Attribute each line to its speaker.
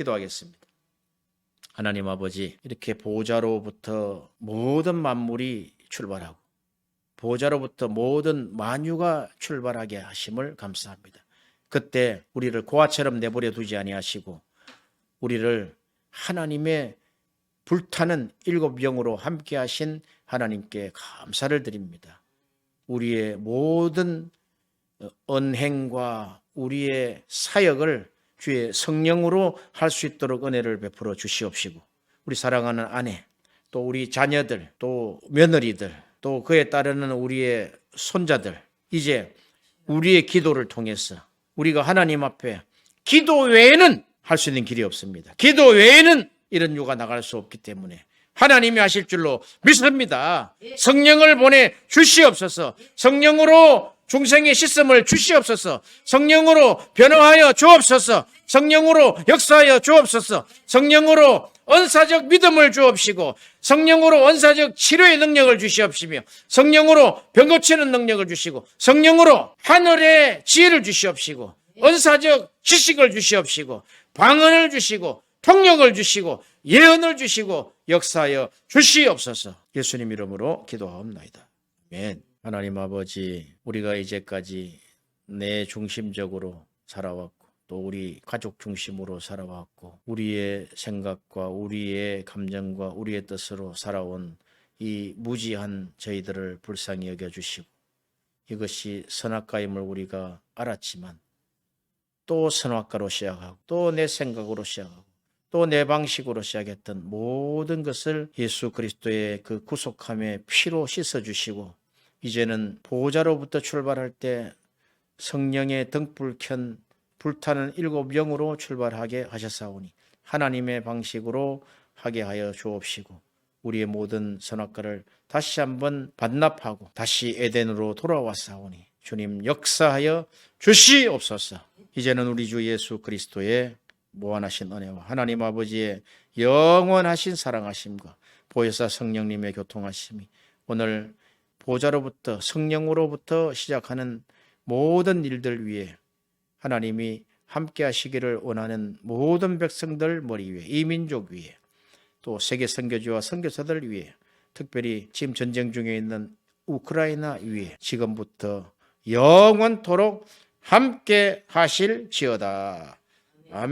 Speaker 1: 기도하겠습니다. 하나님 아버지, 이렇게 보좌로부터 모든 만물이 출발하고 보좌로부터 모든 만유가 출발하게 하심을 감사합니다. 그때 우리를 고아처럼 내버려 두지 아니하시고 우리를 하나님의 불타는 일곱 영으로 함께 하신 하나님께 감사를 드립니다. 우리의 모든 언행과 우리의 사역을 주의 성령으로 할 수 있도록 은혜를 베풀어 주시옵시고 우리 사랑하는 아내 또 우리 자녀들 또 며느리들 또 그에 따르는 우리의 손자들 이제 우리의 기도를 통해서 우리가 하나님 앞에 기도 외에는 할 수 있는 길이 없습니다. 기도 외에는 이런 유가 나갈 수 없기 때문에 하나님이 하실 줄로 믿습니다. 성령을 보내 주시옵소서. 성령으로 중생의 시스템을 주시옵소서. 성령으로 변화하여 주옵소서. 성령으로 역사하여 주옵소서. 성령으로 언사적 믿음을 주옵시고 성령으로 언사적 치료의 능력을 주시옵시며 성령으로 병 고치는 능력을 주시고 성령으로 하늘의 지혜를 주시옵시고 언사적 지식을 주시옵시고 방언을 주시고 통력을 주시고 예언을 주시고 역사하여 주시옵소서. 예수님 이름으로 기도하옵나이다. 아멘. 하나님 아버지, 우리가 이제까지 내 중심적으로 살아왔고 또 우리 가족 중심으로 살아왔고 우리의 생각과 우리의 감정과 우리의 뜻으로 살아온 이 무지한 저희들을 불쌍히 여겨 주시고 이것이 선악과임을 우리가 알았지만 또 선악과로 시작하고 또 내 생각으로 시작하고 또 내 방식으로 시작했던 모든 것을 예수 그리스도의 그 구속함의 피로 씻어 주시고 이제는 보호자로부터 출발할 때 성령의 등불 켠 불타는 일곱 영으로 출발하게 하셨사오니 하나님의 방식으로 하게 하여 주옵시고 우리의 모든 선악과를 다시 한번 반납하고 다시 에덴으로 돌아왔사오니 주님 역사하여 주시옵소서. 이제는 우리 주 예수 그리스도의 무한하신 은혜와 하나님 아버지의 영원하신 사랑하심과 보혜사 성령님의 교통하심이 오늘 보좌로부터 성령으로부터 시작하는 모든 일들 위에 하나님이 함께 하시기를 원하는 모든 백성들 머리 위에 이 민족 위에 또 세계 선교지와 선교사들 위에 특별히 지금 전쟁 중에 있는 우크라이나 위에 지금부터 영원토록 함께 하실지어다. 아멘.